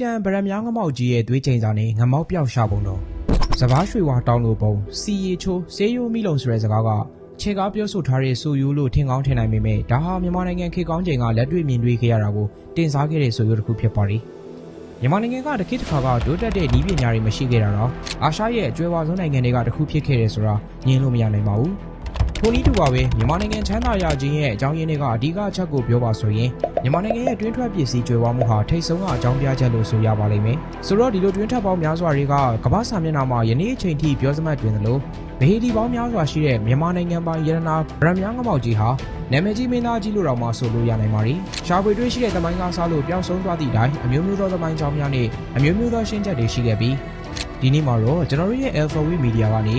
တန်ဗရမ ्या ငမောက်ကြီးရဲ့သွေးချိန်စာနဲ့ငမောက်ပြောက်ရှာပုံတော့စပားရွှေဝါတောင်းလို့ပုံစီရီချိုးဆေးယိုမီလုံဆိုတဲ့စကားကခြေကားပြောဆိုထားတဲ့ဆိုယူလို့ထင်ကောင်းထင်နိုင်ပေမဲ့ဒါဟာမြန်မာနိုင်ငံခေတ်ကောင်းချိန်ကလက်တွေ့မြင်တွေ့ခဲ့ရတာကိုတင်စားခဲ့တဲ့ဆိုယူတစ်ခုဖြစ်ပါတယ်မြန်မာနိုင်ငံကတစ်ခေတ်တစ်ခါကတိုးတက်တဲ့ဤပညာတွေမရှိခဲ့တာတော့အာရှရဲ့အကျွဲဝါဆုံးနိုင်ငံတွေကတစ်ခုဖြစ်ခဲ့တယ်ဆိုတာညင်းလို့မရနိုင်ပါဘူး ထိုနည်းတူပါပဲမြန်မာနိုင်ငံချမ်းသာရခြင်းရဲ့အကြောင်းရင်းတွေကအဓိကအချက်ကိုပြောပါဆိုရင်မြန်မာနိုင်ငံရဲ့တွင်းထွက်ပစ္စည်းကြွယ်ဝမှုဟာထိတ်ဆုံးကအကြောင်းပြချက်လို့ဆိုရပါလိမ့်မယ်။ဆိုတော့ဒီလိုတွင်းထွက်ပေါင်းများစွာတွေကကမ္ဘာစာမျက်နှာမှာယနေ့အချိန်ထိပြောစမှတ်တွင်သလိုဗဟေဒီပေါင်းများစွာရှိတဲ့မြန်မာနိုင်ငံပိုင်ရတနာဗရမ ्या ငမောက်ကြီးဟာနာမည်ကြီးမင်းသားကြီးလို့တောင်မှဆိုလို့ရနိုင်ပါ ರಿ ။ရှားပွေတွေ့ရှိတဲ့သမိုင်းကားစားလို့ပျောက်ဆုံးသွားသည့်အတိုင်းအမျိုးမျိုးသောသမိုင်းကြောင်းများနဲ့အမျိုးမျိုးသောရှင်းချက်တွေရှိခဲ့ပြီးဒီနေ့မှာတော့ကျွန်တော်တို့ရဲ့ Alpha Way Media ကနေ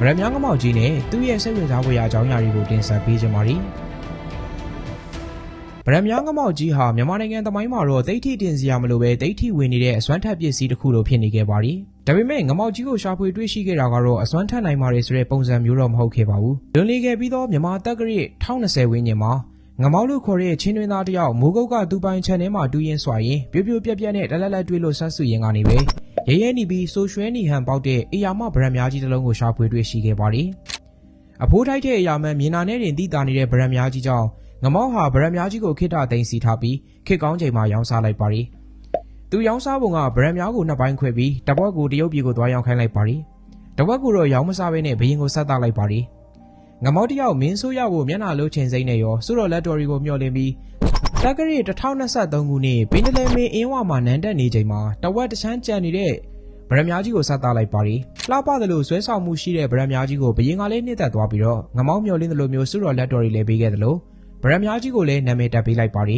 ဗရမ ्या ငမောက်ကြီးနဲ့သူ့ရဲ့စိတ်ဝင်စားဖွယ်ရာအကြောင်းအရာတွေကိုတင်ဆက်ပေးကြပါမယ်။ဗရမ ्या ငမောက်ကြီးဟာမြန်မာနိုင်ငံသမိုင်းမှာတော့ဒိဋ္ဌိတင်စရာမလိုပဲဒိဋ္ဌိဝင်နေတဲ့အစွမ်းထက်ပစ္စည်းတစ်ခုလိုဖြစ်နေခဲ့ပါ ರಿ။ဒါပေမဲ့ငမောက်ကြီးကိုရှာဖွေတွေ့ရှိခဲ့တာကတော့အစွမ်းထက်နိုင်ပါတယ်ဆိုတဲ့ပုံစံမျိုးတော့မဟုတ်ခဲ့ပါဘူး။လွန်လေခဲ့ပြီးတော့မြန်မာတက္ကရာ1020ဝန်းကျင်မှာငမောက်လို့ခေါ်တဲ့ချင်းတွင်းသားတစ်ယောက်မိုးကုတ်ကသူပိုင်ချန်ထဲမှာတူးရင်းစွာရင်ပြိုးပြိုးပြက်ပြက်နဲ့တလက်လက်တွေ့လို့ဆက်စုရင်ကနေပဲ ရဲရဲနေပြီးဆိုရွှဲနေဟန်ပေါက်တဲ့အရာမဗရန်များကြီးတစ်လုံးကိုရှာဖွေတွေ့ရှိခဲ့ပါတယ်။အဖိုးထိုက်တဲ့အရာမှမြင်နာနဲ့တင်သိတာနေတဲ့ဗရန်များကြီးကြောင့်ငမောက်ဟာဗရန်များကြီးကိုခိတသိမ်းစီထားပြီးခေကောင်းချိန်မှာရောင်းစားလိုက်ပါတယ်။သူရောင်းစားပုံကဗရန်များကိုနှစ်ပိုင်းခွဲပြီးတပွက်ကိုတရုတ်ပြည်ကိုသွားရောင်းခိုင်းလိုက်ပါတယ်။တပွက်ကိုတော့ရောင်းမစားဘဲနဲ့ဘရင်ကိုဆက်တာလိုက်ပါတယ်။ငမောက်တယောက်မင်းဆိုးရဖို့မျက်နှာလုံးချင်စိမ့်နဲ့ရောစုတော်လက်တော်ရီကိုမျှော်လင့်ပြီး တာဂရီ2023ခုနှစ်ဘင်းဒလဲမင်းအင်းဝမှာနန်းတက်နေချိန်မှာတဝက်တချမ်းကြံနေတဲ့ဗရမ်များကြီးကိုဆက်သားလိုက်ပါရီလှပတယ်လို့ဆွဲဆောင်မှုရှိတဲ့ဗရမ်များကြီးကိုဘရင်ကလေးနှစ်သက်သွားပြီးတော့ငမောင်းမျောလင်းတယ်လို့မျိုးစုတော်လက်တော်တွေလည်းပေးခဲ့တယ်လို့ဗရမ်များကြီးကိုလည်းနာမည်တပ်ပေးလိုက်ပါရီ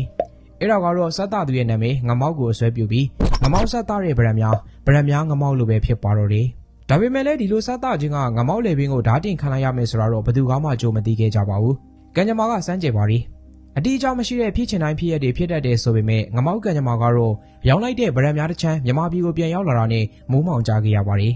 အဲ့တော့ကတော့ဆက်သားသူရဲ့နာမည်ငမောက်ကိုအစွဲပြုပြီးငမောက်ဆက်သားတဲ့ဗရမ်များဗရမ်များငမောက်လိုပဲဖြစ်ပါတော့တယ်ဒါပေမဲ့လည်းဒီလိုဆက်သားခြင်းကငမောက်လေပင်ကိုဓာတ်တင်ခံလိုက်ရမယ်ဆိုတာတော့ဘယ်သူမှကြိုမသိခဲ့ကြပါဘူးကံကြမ္မာကစမ်းကြယ်ပါရီ အတီးအကြောင်းမရှိတဲ့ဖြစ်ချင်တိုင်းဖြစ်ရတဲ့ဖြစ်တတ်တဲ့ဆိုပေမဲ့ငမောက်ကံကြမ္မာကတော့ရောင်းလိုက်တဲ့ဗရံများတစ်ချမ်းမြန်မာပြည်ကိုပြန်ရောက်လာတာနဲ့မိုးမောင်ကြခဲ့ရပါတယ်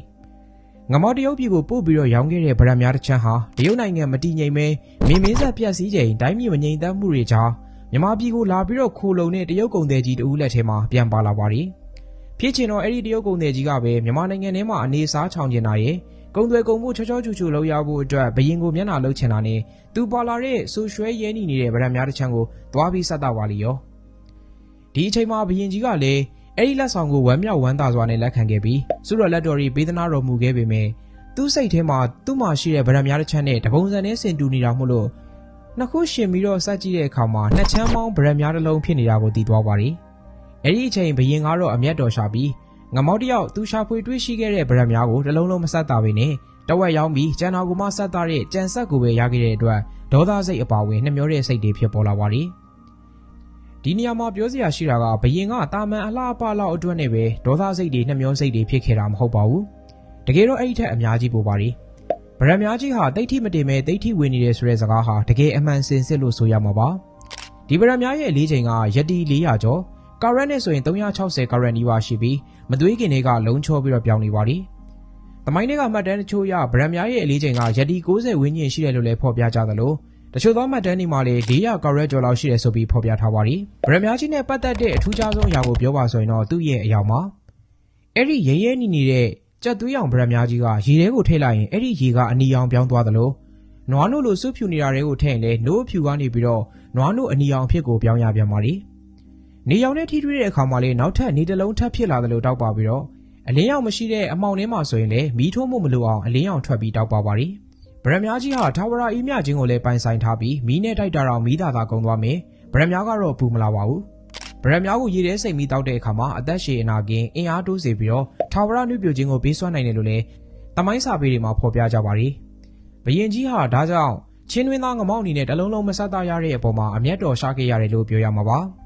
။ငမောက်တရုတ်ပြည်ကိုပို့ပြီးတော့ရောင်းခဲ့တဲ့ဗရံများတစ်ချမ်းဟာတရုတ်နိုင်ငံမတည်ငြိမ်မဲမင်းမင်းဆက်ပြက်စည်းချိန်တိုင်းပြည်မငြိမ်သက်မှုတွေကြောင့်မြန်မာပြည်ကိုလာပြီးတော့ခိုလုံတဲ့တရုတ်ကုန်သည်ကြီးတဦးလက်ထဲမှာပြန်ပါလာပါတယ်။ဖြစ်ချင်တော့အဲ့ဒီတရုတ်ကုန်သည်ကြီးကပဲမြန်မာနိုင်ငံထဲမှာအနေစားချောင်ကျင်တာရဲ့ ကုံသွဲကုံမှုချောချောချူချူလောက်ရဖို့အတွက်ဘရင်ကိုမျက်နှာလှုပ်ချင်တာနဲ့သူပါလာတဲ့ဆူရွှဲရဲနေနေတဲ့ဗရံများတစ်ချမ်းကိုသွားပြီးဆက်တာပါလီရောဒီအချိန်မှာဘရင်ကြီးကလည်းအဲ့ဒီလက်ဆောင်ကိုဝမ်းမြောက်ဝမ်းသာစွာနဲ့လက်ခံခဲ့ပြီးစုတော်လက်တော်ရီပေးသနာတော်မူခဲ့ပေမဲ့သူ့စိတ်ထဲမှာသူ့မှာရှိတဲ့ဗရံများတစ်ချမ်းနဲ့တပုံစံနဲ့ဆင်တူနေတာမို့လို့နှစ်ခုရှင်ပြီးတော့စက်ကြည့်တဲ့အခါမှာနှစ်ချမ်းပေါင်းဗရံများတစ်လုံးဖြစ်နေတာကိုသိသွားပါရီအဲ့ဒီအချိန်ဘရင်ကတော့အမျက်တော်ရှာပြီး ငမောက်တယောက်သူရှာဖွေတွေ့ရှိခဲ့တဲ့ဗရံများကိုတစ်လုံးလုံးမဆက်တာပဲနဲ့တဝက်ရောက်ပြီးကျန်တော်ကမှဆက်သားတဲ့ကြံဆက်ကိုပဲရခဲ့တဲ့အတွက်ဒေါသစိတ်အပါဝင်နှမျောတဲ့စိတ်တွေဖြစ်ပေါ်လာပါတယ်ဒီနေရာမှာပြောစရာရှိတာကဘယင်ကတာမန်အလားအပလောက်အတွက်နဲ့ပဲဒေါသစိတ်တွေနှမျောစိတ်တွေဖြစ်ခဲ့တာမဟုတ်ပါဘူးတကယ်တော့အဲ့ဒီထက်အများကြီးပိုပါတယ်ဗရံများကြီးဟာတိတ်ထိမတင်မဲ့တိတ်ထိဝင်နေတဲ့ဆိုတဲ့စကားဟာတကယ်အမှန်စင်စစ်လို့ဆိုရမှာပါဒီဗရံများရဲ့လေးချိန်ကယက်တီ400ကျော် ကာရက်နဲ့ဆိုရင်360ကာရက်နီးပါးရှိပြီးမသွေးခင်တွေကလုံးချောပြီးတော့ပြောင်းနေပါသည်။တမိုင်းတွေကမှတ်တမ်းတချို့ရဗရမ်များရဲ့အလေးချိန်ကယက်တီ60ဝန်းကျင်ရှိတယ်လို့လည်းဖော်ပြကြသလိုတချို့သောမှတ်တမ်းတွေမှာလည်း400ကာရက်ကျော်လောက်ရှိတယ်ဆိုပြီးဖော်ပြထားပါသည်။ဗရမ်များကြီးနဲ့ပတ်သက်တဲ့အထူးခြားဆုံးအရာကိုပြောပါဆိုရင်တော့သူ့ရဲ့အယောင်ပါ။အဲ့ဒီရဲရဲနီနေတဲ့ကြက်သွေးရောင်ဗရမ်များကြီးကရေထဲကိုထည့်လိုက်ရင်အဲ့ဒီရေကအနီရောင်ပြောင်းသွားသလိုနွားနို့လိုစုဖြူနေတာတွေကိုထည့်ရင်လည်းနို့ဖြူကနေပြီးတော့နွားနို့အနီရောင်အဖြစ်ကိုပြောင်းရပြန်ပါလိမ့်။ နေရောင်နဲ့ထိတွေ့တဲ့အခါမှာလေနောက်ထပ်နေတလုံးထပ်ဖြစ်လာတယ်လို့တောက်ပါပြီးတော့အလင်းရောင်မရှိတဲ့အမောင်ထဲမှာဆိုရင်လည်းမီးထိုးမှုမလိုအောင်အလင်းရောင်ထွက်ပြီးတောက်ပါပါရီဗရမ်များကြီးဟာထာဝရအေးမြခြင်းကိုလည်းပိုင်ဆိုင်ထားပြီးမီးနဲ့တိုက်တာတော့မီးသာသာကုန်သွားမယ်ဗရမ်များကတော့ပူမလာပါဘူးဗရမ်များကိုရေထဲစိတ်မီးတောက်တဲ့အခါမှာအသက်ရှည်အနာကင်းအင်အားတိုးစေပြီးတော့ထာဝရနှုတ်ပြခြင်းကိုပေးစွမ်းနိုင်တယ်လို့လည်းတမိုင်းစာပေတွေမှာဖော်ပြကြပါရီဘရင်ကြီးဟာဒါကြောင့်ချင်းတွင်းသားငမောက်အနေနဲ့တလုံးလုံးမဆက်သားရတဲ့အပေါ်မှာအမျက်တော်ရှာခဲ့ရတယ်လို့ပြောရမှာပါ။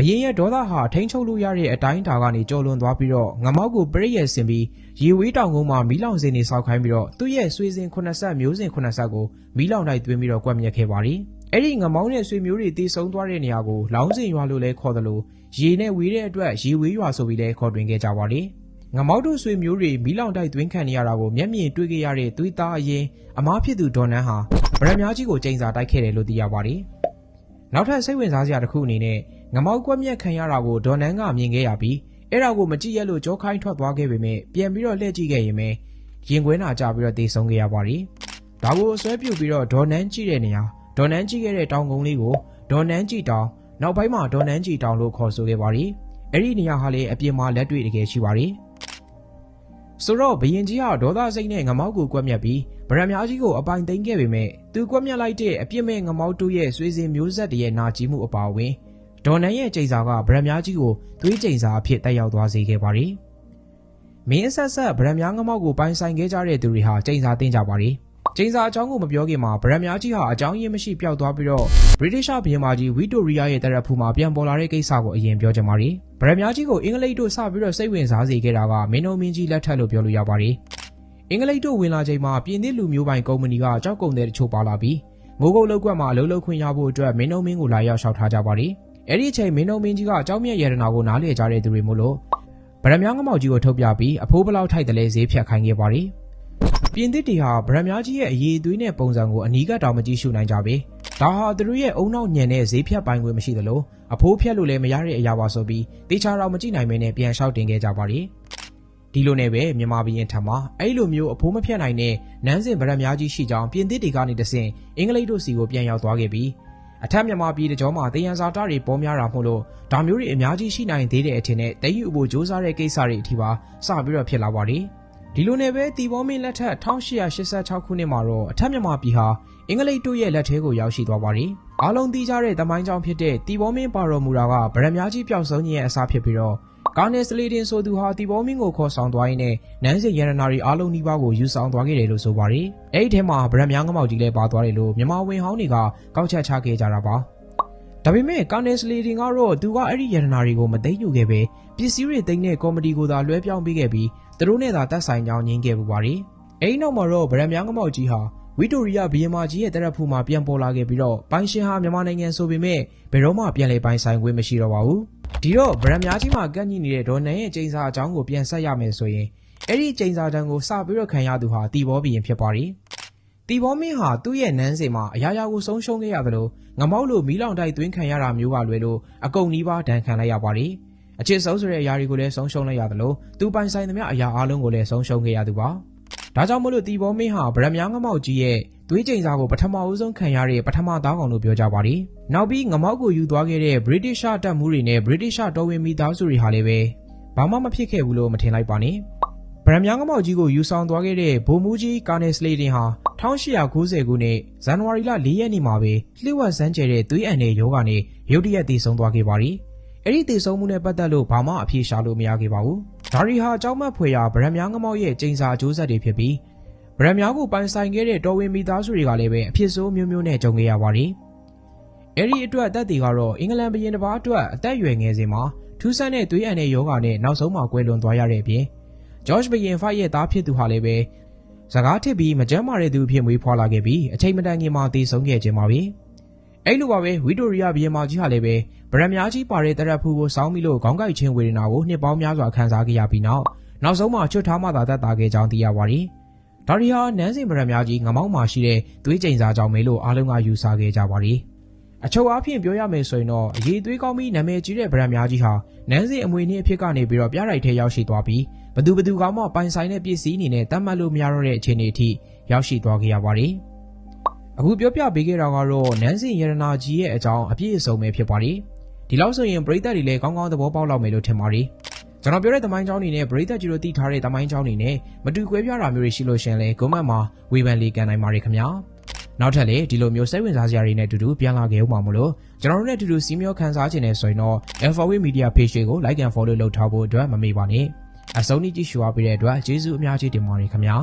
ဘရင်ရဲ့ဒေါသဟာထိန်းချုပ်လို့ရတဲ့အတိုင်းတာကနေကြော်လွန်သွားပြီးတော့ငမောက်ကိုပရိရဲ့ဆင်ပြီးရေဝေးတောင်ကုန်းမှာမီးလောင်စင်နေဆောက်ခိုင်းပြီးတော့သူ့ရဲ့ဆွေစဉ်ခုနှစ်ဆက်မျိုးစဉ်ခုနှစ်ဆက်ကိုမီးလောင်တိုက်သွင်းပြီးတော့ကွက်မြက်ခဲ့ပါရီအဲ့ဒီငမောင်းနဲ့ဆွေမျိုးတွေတည်ဆုံသွားတဲ့နေရာကိုလောင်းစင်ရွာလို့လဲခေါ်တယ်လို့ရေနဲ့ဝေးတဲ့အတွက်ရေဝေးရွာဆိုပြီးလဲခေါ်တွင်ခဲ့ကြပါရီငမောက်တို့ဆွေမျိုးတွေမီးလောင်တိုက်သွင်းခံနေရတာကိုမျက်မြင်တွေ့ခဲ့ရတဲ့သွေးသားအရင်အမားဖြစ်သူဒေါ်နန်းဟာဗရမ ्या ကြီးကိုချိန်စာတိုက်ခဲ့တယ်လို့သိရပါတယ်။နောက်ထပ်စိတ်ဝင်စားစရာတစ်ခုအနေနဲ့ ငမောက်ကွက်မြက်ခံရတာကိုဒေါ်နန်းကမြင်ခဲ့ရပြီးအဲ့ဒါကိုမကြည့်ရလို့ကြောခိုင်းထွက်သွားခဲ့ပေမဲ့ပြန်ပြီးတော့လှည့်ကြည့်ခဲ့ရင်ပဲရင်ခွဲနာကြပြီးတော့တေဆုံးခဲ့ရပါတယ်။ဒါကိုအစွဲပြုတ်ပြီးတော့ဒေါ်နန်းကြည့်တဲ့နေရာဒေါ်နန်းကြည့်ခဲ့တဲ့တောင်ကုန်းလေးကိုဒေါ်နန်းကြည့်တောင်နောက်ပိုင်းမှာဒေါ်နန်းကြည့်တောင်လို့ခေါ်ဆိုခဲ့ပါတယ်။အဲ့ဒီနေရာဟာလေအပြင်မှာလက်တွေ့တကယ်ရှိပါတယ်။ဆိုတော့ဘယင်ကြီးဟာဒေါသစိတ်နဲ့ငမောက်ကိုကွက်မြက်ပြီးဗရမ ्या ကြီးကိုအပိုင်သိမ်းခဲ့ပေမဲ့သူကွက်မြက်လိုက်တဲ့အပြစ်မဲ့ငမောက်တို့ရဲ့ဆွေစဉ်မျိုးဆက်တရဲ့နာကျင်မှုအပါအဝင် ဒေါ်နန်ရဲ့ကြိမ်စာကဗရမ်များကြီးကိုသွေးကြိမ်စာအဖြစ်တက်ရောက်သွားစေခဲ့ပါတယ်။မင်းအဆက်ဆက်ဗရမ်များငမောက်ကိုပိုင်ဆိုင်ခဲ့ကြတဲ့သူတွေဟာကြိမ်စာတင်ကြပါတယ်။ကျင်းစာအကြောင်းကိုမပြောခင်မှာဗရမ်များကြီးဟာအကြောင်းရင်းမရှိပျောက်သွားပြီးတော့ဗြိတိရှဘုရင်မကြီးဝီတိုရီယာရဲ့တရဖူမှာပြန်ပေါ်လာတဲ့ကိစ္စကိုအရင်ပြောချင်ပါတယ်။ဗရမ်များကြီးကိုအင်္ဂလိပ်တို့စပြီးတော့စိတ်ဝင်စားစေခဲ့တာကမင်းတို့မင်းကြီးလက်ထက်လို့ပြောလို့ရပါတယ်။အင်္ဂလိပ်တို့ဝင်လာချိန်မှာပြင်သစ်လူမျိုးပိုင်ကုမ္ပဏီကကြောက်ကုန်တဲ့တချို့ပါလာပြီးမိုးကုတ်လောက်ကွက်မှာအလုပ်လုပ်ခွင့်ရဖို့အတွက်မင်းတို့မင်းကိုလာရောက်လျှောက်ထားကြပါတယ်။ အဲ့ဒီအချိန်မင်းတို့မင်းကြီးကအเจ้าမြတ်ရတနာကိုနားလေကြတဲ့သူတွေမို့လို့ဗရမ ्या ငမောက်ကြီးကိုထုတ်ပြပြီးအဖိုးဘလောက်ထိုက်တယ်လဲဈေးဖြတ်ခိုင်းခဲ့ပါတယ်။ပြင်သစ်တွေဟာဗရမ ्या ကြီးရဲ့အရေးအသွေးနဲ့ပုံစံကိုအနီးကပ်တောင်မကြည့်ရှုနိုင်ကြပေ။ဒါဟာသူတို့ရဲ့အုံနောက်ညံတဲ့ဈေးဖြတ်ပိုင်ခွင့်မရှိသလိုအဖိုးဖြတ်လို့လည်းမရတဲ့အရာပါဆိုပြီးတေချာတော့မကြည့်နိုင်မင်းနဲ့ပြန်လျှောက်တင်ခဲ့ကြပါတယ်။ ဒီလိုနဲ့ပဲမြန်မာပြည်ရင်ထံမှာအဲ့လိုမျိုးအဖိုးမဖြတ်နိုင်တဲ့နန်းစင်ဗရက်များကြီးရှိကြောင်းပြင်သစ်တွေကနေတဆင့်အင်္ဂလိပ်တို့စီကိုပြန်ရောက်သွားခဲ့ပြီး အထက်မြန်မာပြည်တကြောမှာတယံဇာတာတွေပေါ်များတာမို့လို့ဒါမျိုးတွေအများကြီးရှိနိုင်သေးတဲ့အထင်နဲ့တည်ယူဖို့စ조사တဲ့ကိစ္စတွေအထိပါစပြီးတော့ဖြစ်လာပါတယ်ဒီလိုနဲ့ပဲတီဘောမင်းလက်ထက်1886ခုနှစ်မှာတော့အထက်မြန်မာပြည်ဟာအင်္ဂလိပ်တို့ရဲ့လက်ထဲကိုရောက်ရှိသွားပါတယ်အားလုံးသိကြတဲ့တမိုင်းကြောင်ဖြစ်တဲ့တီဘောမင်းပါတော်မူတာကဗရက်များကြီးပျောက်ဆုံးခြင်းရဲ့အစားဖြစ်ပြီးတော့ ကာနယ်စလီဒင်ဆိုသူဟာတီဘောမင်းကိုခေါ်ဆောင်သွားရင်းနဲ့နန်းစင်ရတနာရီအားလုံးနှိပါးကိုယူဆောင်သွားခဲ့တယ်လို့ဆိုပါတယ်။အဲ့ဒီထဲမှာဗရမ်များငမောက်ကြီးလည်းပါသွားတယ်လို့မြန်မာဝင်ဟောင်းတွေကကောက်ချက်ချခဲ့ကြတာပါ။ဒါပေမဲ့ကာနယ်စလီဒင်ကတော့သူကအဲ့ဒီရတနာတွေကိုမသိမ်းယူခဲ့ပဲပစ္စည်းတွေသိမ်းတဲ့ကော်မတီကိုသာလွှဲပြောင်းပေးခဲ့ပြီးသူတို့နဲ့သာတက်ဆိုင်ကြောင်းညင်းခဲ့ပူပါတယ်။အဲ့ဒီနောက်မှာတော့ဗရမ်များငမောက်ကြီးဟာ ဝီတိုရီယာဘီယမာကြီးရဲ့တရက်ဖူမှာပြန်ပေါ်လာခဲ့ပြီးတော့ပိုင်ရှင်ဟာမြန်မာနိုင်ငံဆိုပေမဲ့ဘယ်တော့မှပြန်လည်ပိုင်ဆိုင်ခွင့်မရှိတော့ပါဘူး။ဒီတော့ဗရမ်များကြီးမှာကန့်ညိနေတဲ့ဒေါ်နန်ရဲ့ကျင်းစာအကြောင်းကိုပြန်ဆက်ရမယ်ဆိုရင်အဲ့ဒီကျင်းစာတန်းကိုစပြီးတော့ခံရသူဟာတီဘောဘီရင်ဖြစ်ပါတယ်။တီဘောမင်းဟာသူ့ရဲ့နန်းစင်မှာအရာရာကိုဆုံးရှုံးခဲ့ရသလိုငမောက်လိုမီးလောင်တိုက်သွင်းခံရတာမျိုးကလွယ်လို့အကုန်နီးပါးဒဏ်ခံလိုက်ရပါတယ်။အချစ်ဆုံးဆိုတဲ့အရာတွေကိုလည်းဆုံးရှုံးလိုက်ရသလိုသူပိုင်ဆိုင်သမျှအရာအလုံးကိုလည်းဆုံးရှုံးခဲ့ရသူပါ။ ဒါကြောင့်မလို့တီဘောမင်းဟာဗရမ်များငမောက်ကြီးရဲ့သွေးကြိမ်စာကိုပထမအဦးဆုံးခံရတဲ့ပထမသားကောင်လို့ပြောကြပါတယ်။နောက်ပြီးငမောက်ကိုယူသွားခဲ့တဲ့ British တပ်မှုတွေနဲ့ British တော်ဝင်မိသားစုတွေဟာလည်းပဲဘာမှမဖြစ်ခဲ့ဘူးလို့မထင်လိုက်ပါနဲ့။ဗရမ်များငမောက်ကြီးကိုယူဆောင်သွားခဲ့တဲ့ဗိုလ်မှူးကြီးကာနယ်စလေတင်ဟာ1890ခုနှစ်ဇန်နဝါရီလ4ရက်နေ့မှာပဲလျှို့ဝှက်စမ်းကျဲတဲ့သွေးအန်တဲ့ယောဂနဲ့ရုတ်တရက်တည်ဆုံသွားခဲ့ပါတယ်။အဲ့ဒီတည်ဆုံမှုနဲ့ပတ်သက်လို့ဘာမှအပြေရှားလို့မရခဲ့ပါဘူး။ ဒါရီဟာအကြောင်းမဲ့ဖွယ်ရာဗရမ်များငမောက်ရဲ့ကျိန်စာအကျိုးဆက်တွေဖြစ်ပြီးဗရမ်များကိုပိုင်ဆိုင်ခဲ့တဲ့တော်ဝင်မိသားစုတွေကလည်းပဲအဖြစ်ဆိုးမျိုးမျိုးနဲ့ကြုံခဲ့ရပါတယ်။အဲဒီအတွက်အသက်တွေကတော့အင်္ဂလန်ဘုရင်တစ်ပါးအတွက်အသက်အရွယ်ငယ်စဉ်မှာထူးဆန်းတဲ့သွေးအန်တဲ့ယောဂနဲ့နောက်ဆုံးမှာကွယ်လွန်သွားရတဲ့အပြင်ဂျော့ချ်ဘုရင်ဖိုက်ရဲ့သားဖြစ်သူဟာလည်းပဲစကားထစ်ပြီးမကြမ်းမာတဲ့သူအဖြစ်မွေးဖွားလာခဲ့ပြီးအချိန်မတန်ခင်မှာတည်ဆုံးခဲ့ခြင်းပါပဲ။ အဲ့လိုပါပဲဝီတိုရီယာဘုရင်မကြီးဟာလည်းပဲဗရမ်များကြီးပါတဲ့တရက်ဖူကိုစောင်းပြီးလို့ခေါင်းကိုက်ခြင်းဝေဒနာကိုနှစ်ပေါင်းများစွာခံစားခဲ့ရပြီးနောက်နောက်ဆုံးမှာချွတ်ထားမှသာသက်သာခဲ့ကြောင်းသိရပါတယ်။ဒါရီဟာနန်းစင်ဗရမ်များကြီးငမောက်မှာရှိတဲ့သွေးကြိမ်စာကြောင့်ပဲလို့အားလုံးကယူဆခဲ့ကြပါသည်အချုပ်အားဖြင့်ပြောရမယ်ဆိုရင်တော့အရေးသွေးကောင်းပြီးနာမည်ကြီးတဲ့ဗရမ်များကြီးဟာနန်းစင်အမွေနှင်းအဖြစ်ကနေပြီးတော့ပြရိုက်ထဲရောက်ရှိသွားပြီးဘသူဘသူကမှပိုင်ဆိုင်တဲ့ပစ္စည်းအနေနဲ့တတ်မှတ်လို့မရတော့တဲ့အခြေအနေအထိရောက်ရှိသွားခဲ့ရပါတယ် အခုပြောပြပေးခဲ့တာကတော့နန်းစင်ရတနာကြီးရဲ့အကြောင်းအပြည့်အစုံပဲဖြစ်ပါတယ်ဒီလောက်ဆိုရင်ပရိသတ်တွေလည်းကောင်းကောင်းသဘောပေါက်လောက်မယ်လို့ထင်ပါတယ်ကျွန်တော်ပြောတဲ့သမိုင်းကြောင်းနေနဲ့ပရိသတ်ကြီးတို့သိထားတဲ့သမိုင်းကြောင်းနေနဲ့မတူကွဲပြားတာမျိုးတွေရှိလို့ရှင်လဲဂုံမတ်မှာဝေဖန်လေးကန်နိုင်ပါတယ်ခင်ဗျာနောက်ထပ်လည်းဒီလိုမျိုးစိတ်ဝင်စားစရာတွေနဲ့အတူတူပြန်လာခဲ့ဦးမှာမလို့ကျွန်တော်တို့နဲ့အတူတူစီးမျောခန်းစားခြင်းနဲ့ဆိုရင်တော့ Alphaway Media Page ကို Like and Follow လုပ်ထားဖို့အတွက်မမေ့ပါနဲ့အဆုံးထိကြည့်ရှုအားပေးတဲ့အတွက်ကျေးဇူးအများကြီးတင်ပါတယ်ခင်ဗျာ